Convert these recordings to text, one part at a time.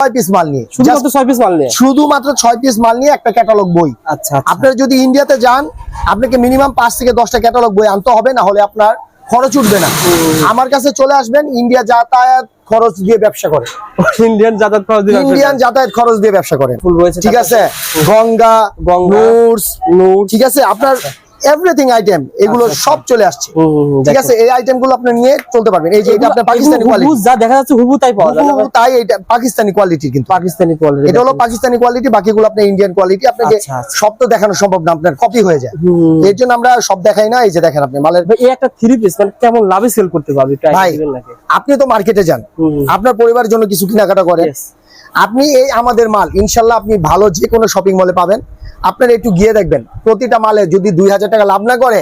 ছয় পিস মাল নিয়ে। শুধুমাত্র ছয় পিস মাল নিয়ে? শুধুমাত্র ছয় পিস মাল নিয়ে একটা ক্যাটালগ বই। আচ্ছা আচ্ছা। যদি ইন্ডিয়াতে যান আপনাকে মিনিমাম পাঁচ থেকে দশটা ক্যাটালগ বই আনতে হবে না হলে আপনার খরচ উঠবে না। আমার কাছে চলে আসবেন ইন্ডিয়া যাতায়াত খরচ দিয়ে ব্যবসা করে। ইন্ডিয়ান যাতায়াত খরচ দিন ইন্ডিয়ান যাতায়াত খরচ দিয়ে ব্যবসা ঠিক আছে? গঙ্গা নুরস ঠিক আছে? আপনার এভরিথিং আইটেম এগুলো আচ্ছা, সব চলে আসছে। ঠিক আছে এই আইটেমগুলো আপনি নিয়ে চলতে পারবেন। এই যে এটা আপনার পাকিস্তানি কোয়ালিটি যা দেখা যাচ্ছে হুবু তাই পাওয়া না? তাই এটা পাকিস্তানি কোয়ালিটি কিন্তু। পাকিস্তানি কোয়ালিটি এটা হলো পাকিস্তানি কোয়ালিটি বাকিগুলো আপনার ইন্ডিয়ান কোয়ালিটি আপনাকে আচ্ছা, আচ্ছা। সব তো দেখানো সম্ভব না আপনার কপি হয়ে যায়। এর জন্য আমরা সব দেখাই না এই যে দেখেন আপনি মালের এই একটা থ্রি পিস মানে কেমন লাভে সেল করতে পারবে ভাই আপনি তো মার্কেটে যান। আপনার পরিবারের জন্য কিছু কেনাকাটা করেন আপনি এই আমাদের মাল ইনশাল্লাহ আপনি ভালো যে কোনো শপিং মলে পাবেন। আপনারা একটু গিয়ে দেখবেন। প্রতিটা মালে যদি দুই হাজার টাকা লাভ না করে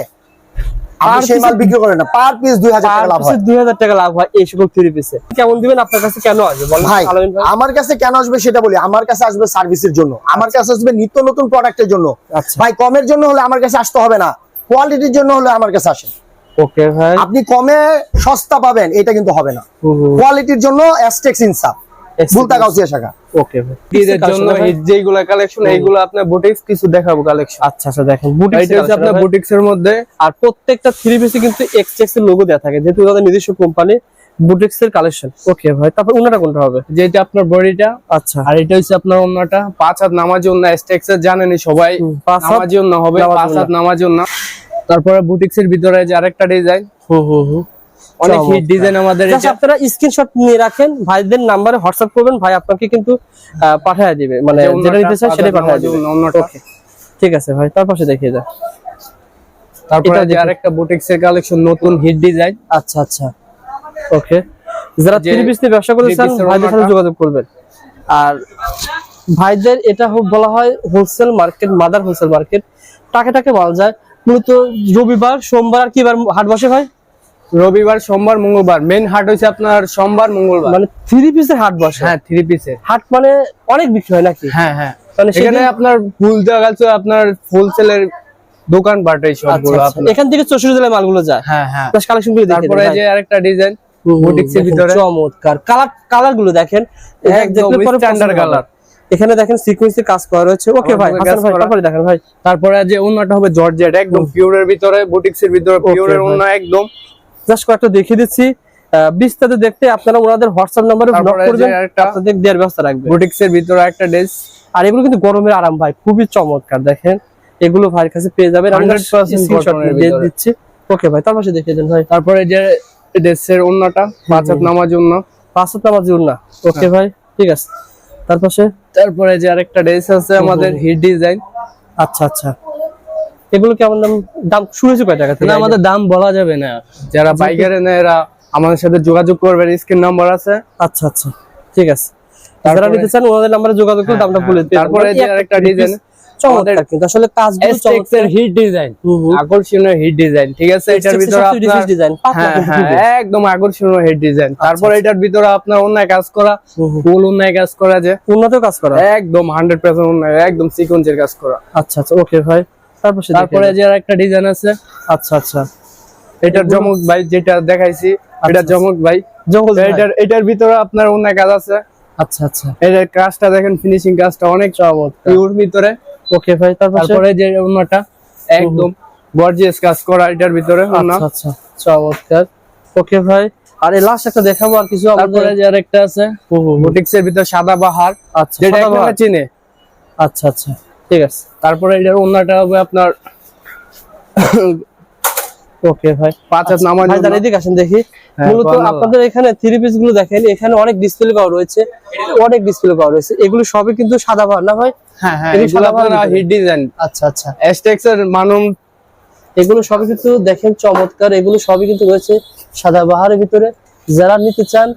আমার কাছে কেন আসবে সেটা বলি। আমার কাছে আসবে সার্ভিসের জন্য। আমার কাছে আসবে নিত্য নতুন প্রোডাক্টের জন্য। আচ্ছা। ভাই কমের জন্য হলে আমার কাছে আসতে হবে না। কোয়ালিটির জন্য হলে আমার কাছে আসেন। আপনি কমে সস্তা পাবেন এটা কিন্তু হবে না। কোয়ালিটির জন্য অ্যাস্টেক্স ইনসাফ ভুলতা গাউসিয়া শাখা। ওকে ভাই। জন্য এই যেগুলা কালেকশন এইগুলো আপনার বুটিক্স কিছু দেখাবো কালেকশন আচ্ছা আচ্ছা দেখেন বুটিক এটা হচ্ছে আপনার বুটিক্স এর মধ্যে। আর প্রত্যেকটা থ্রি পিসে কিন্তু এক্সটেক্স এর লোগো দেওয়া থাকে যেহেতু তাদের নিজস্ব কোম্পানি বুটিক্স এর কালেকশন ওকে ভাই তারপর ওনাটা কোনটা হবে? যেটা আপনার বডিটা আচ্ছা। আর এটা হচ্ছে আপনার অন্যটা পাঁচ হাত নামাজ এর জানেনি সবাই। পাঁচ নামাজ অন্য হবে পাঁচ হাত। নামাজ তারপরে বুটিক্স এর ভিতরে যে আরেকটা ডিজাইন হুম হুম হুম। অনেক। হিট ডিজাইন আমাদের আপনারা স্ক্রিনশট নিয়ে রাখেন ভাইদের নাম্বারে হোয়াটসঅ্যাপ করবেন ভাই আপনাকে কিন্তু পাঠায় দিবে। মানে যেটা নিতে পাঁচ সেটাই হাত দিবে। Okay, ঠিক আছে ভাই তার পাশে দেখিয়ে দাও তারপরে এটা যে। আরেকটা বুটিক্স এর কালেকশন নতুন হিট ডিজাইন আচ্ছা আচ্ছা। ওকে যারা থ্রি পিস নিয়ে ব্যবসা করতে চান ভাইদের সাথে যোগাযোগ করবেন। আর ভাইদের এটা বলা হয় wholesale market mother wholesale market টাকে টাকে মাল যায়। মূলত রবিবার সোমবার আর কি বার হাট বসে ভাই? রবিবার সোমবার মঙ্গলবার। মেন হাট হচ্ছে আপনার সোমবার মঙ্গলবার। মানে থ্রি পিসের হাট বসে? হ্যাঁ থ্রি পিসের হাট মানে অনেক বিক্রি হয় নাকি? হ্যাঁ হ্যাঁ। এখানে আপনার ফুল দেওয়া গেছে আপনার হোলসেলের দোকান বাটাই আচ্ছা, সবগুলো আচ্ছা। এখান থেকে চৌষট্টি জেলায় মালগুলো যায়। হ্যাঁ হ্যাঁ। প্লাস কালেকশনগুলো তারপরে যে আরেকটা ডিজাইন বুটিক্স এর ভিতরে। চমৎকার। কালার কালারগুলো দেখেন হবে। colour। এখানে দেখেন সিকোয়েন্সের কাজ করা রয়েছে। ওকে ভাই হাসান ভাই তারপরে দেখেন ভাই। তারপরে যে অন্যটা হবে জর্জেট একদম পিওরের ভিতরে বুটিক্স এর ভিতরে পিওরের। অন্য একদম। জাস্ট কয়েকটা দেখিয়ে দিচ্ছি। বিস্তারিত দেখতে আপনারা ওনাদের হোয়াটসঅ্যাপ নাম্বারে ব্লক করবেন আপনাদের দেওয়ার ব্যবস্থা রাখবে বুটিক্স এর ভিতরে একটা ড্রেস আর এগুলো কিন্তু গরমের আরাম ভাই খুবই চমৎকার দেখেন। এগুলো ভাইয়ের কাছে পেয়ে যাবেন। 100% স্ক্রিনশট cotton এর দিয়ে ভিতরে। দিচ্ছি। ওকে ভাই তার পাশে দেখিয়ে দেন ভাই। তারপরে যে ড্রেসের অন্যটা পাঁচ হাত নামার জন্য পাঁচশো নামাজ না ওকে হ্যাঁ। ভাই ঠিক আছে। তার পাশে তারপরে যে আরেকটা ড্রেস আছে আমাদের হিট ডিজাইন আচ্ছা আচ্ছা। এগুলো কেমন দাম দাম হয়েছে কয় টাকা থেকে? আমাদের দাম বলা যাবে না। যারা পাইকারে নেয় এরা আমাদের সাথে যোগাযোগ করবেন স্ক্রিন নাম্বার আছে। আচ্ছা আচ্ছা ঠিক আছে। যারা নিতে চান ওনাদের নাম্বারে যোগাযোগ করে দামটা। বলে দিতে তারপরে। যে আরেকটা ডিজাইন চমৎকার কিন্তু। আসলে কাজগুলো এসটেক্স হিট ডিজাইন। আকর্ষণীয় হিট ঠিক আছে? এটার ভিতরে আপনার ডিজাইন হ্যাঁ হ্যাঁ একদম আকর্ষণীয় হেড ডিজাইন তারপর এটার ভিতরে আপনার অন্যায় কাজ করা ফুল কাজ করা যে উন্নত কাজ করা? একদম হান্ড্রেড পার্সেন্ট অন্যায় একদম সিকোয়েন্সের কাজ করা। আচ্ছা আচ্ছা ওকে ভাই। তারপর যে একটা ডিজাইন আছে আচ্ছা আচ্ছা। এটার জমক ভাই যেটা দেখাইছি এটার আচ্ছা। জমক ভাই। এটার এটার ভিতরে আপনার অন্যায় কাজ আছে। আচ্ছা আচ্ছা। এটার কাজটা দেখেন ফিনিশিং কাজটা অনেক পিওর ভিতরে। ওকে ভাই তারপরে যে অন্যটা একদম গর্জিয়াস কাজ করা এটার ভিতরে আচ্ছা আচ্ছা। চমৎকার। ওকে ভাই আর এই লাস্ট একটা দেখাবো আর কিছু তারপরে যে আরেকটা আছে হুম, হুম, হুম। বুটিক্স এর ভিতরে সাদা বাহার আচ্ছা যেটা। চিনে। আচ্ছা আচ্ছা। ঠিক আছে। তারপরে এটার অন্যটা হবে আপনার ওকে ভাই। পাঁচ হাত নামাজ ভাই দাঁড়িয়ে দিকে আসেন দেখি। হ্যাঁ, মূলত আপনাদের এখানে থ্রি পিসগুলো দেখেন এখানে অনেক ডিসপ্লে করা রয়েছে অনেক ডিসপ্লে করা রয়েছে। এগুলো সবই কিন্তু সাদা ভার না ভাই? হ্যাঁ হ্যাঁ এগুলো বাহার হিট ডিজাইন আচ্ছা আচ্ছা। এসটেক্স এর মানুন এগুলো সবই কিন্তু দেখেন চমৎকার এগুলো সবই কিন্তু রয়েছে সাদা বাহারের ভিতরে। যারা নিতে চান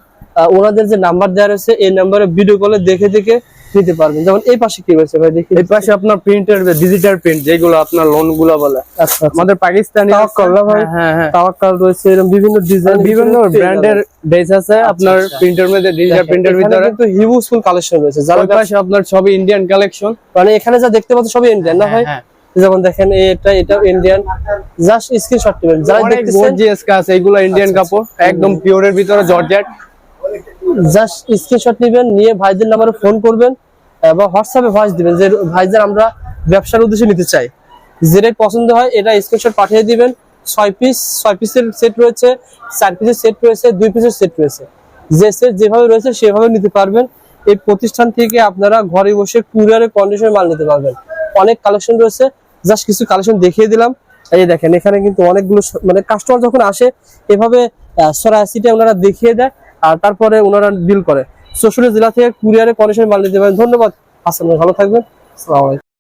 ওনাদের যে নাম্বার দেওয়া রয়েছে এই নাম্বারে ভিডিও কলে দেখে দেখে নিতে পারবেন। যেমন এই পাশে কি রয়েছে ভাই দেখি। এই পাশে আপনার প্রিন্টের ডিজিটাল প্রিন্ট যেগুলো আপনার লোনগুলো বলে। আচ্ছা আচ্ছা। আমাদের পাকিস্তানি তাওয়াক্কাল ভাই? হ্যাঁ হ্যাঁ তাওয়াক্কাল রয়েছে এরকম বিভিন্ন ডিজাইন বিভিন্ন ব্র্যান্ডের ড্রেস আছে। আপনার আচ্ছা। প্রিন্টের মধ্যে ডিজিটাল প্রিন্টের ভিতরে। কিন্তু হিউজফুল কালেকশন রয়েছে। যারা পাশে আপনার সবই ইন্ডিয়ান কালেকশন মানে এখানে যা দেখতে পাচ্ছ সবই ইন্ডিয়ান না ভাই? হ্যাঁ। যেমন দেখেন এটা এটা ইন্ডিয়ান জাস্ট স্ক্রিনশট নেবেন। যারা দেখতেছেন গর্জিয়াস কাজ এইগুলো ইন্ডিয়ান কাপড় একদম পিওরের ভিতরে জর্জেট। জাস্ট স্ক্রিনশট নেবেন, নিয়ে ভাইদের নাম্বারে ফোন করবেন বা হোয়াটসঅ্যাপে ভয়েস দিবেন যে ভাইদের আমরা ব্যবসার উদ্দেশ্যে নিতে চাই। যেটাই পছন্দ হয়, এটা স্ক্রিনশট পাঠিয়ে দিবেন। ছয় পিস ছয় পিসের সেট রয়েছে, চার পিসের সেট রয়েছে, দুই পিসের সেট রয়েছে। যে সেট যেভাবে রয়েছে, সেভাবে নিতে পারবেন। এই প্রতিষ্ঠান থেকে আপনারা ঘরে বসে কুরিয়ারে কন্ডিশনে মাল নিতে পারবেন। অনেক কালেকশন রয়েছে জাস্ট কিছু কালেকশন দেখিয়ে দিলাম। এই দেখেন, এখানে কিন্তু অনেকগুলো মানে কাস্টমার যখন আসে, এভাবে সরাসিটা ওনারা দেখিয়ে দেয়। আর তারপরে ওনারা ডিল করে। চৌষট্টি জেলা থেকে কুরিয়ারে কন্ডিশন মাল নিতে পারেন ধন্যবাদ আসলে ভালো থাকবেন। আসসালামু আলাইকুম।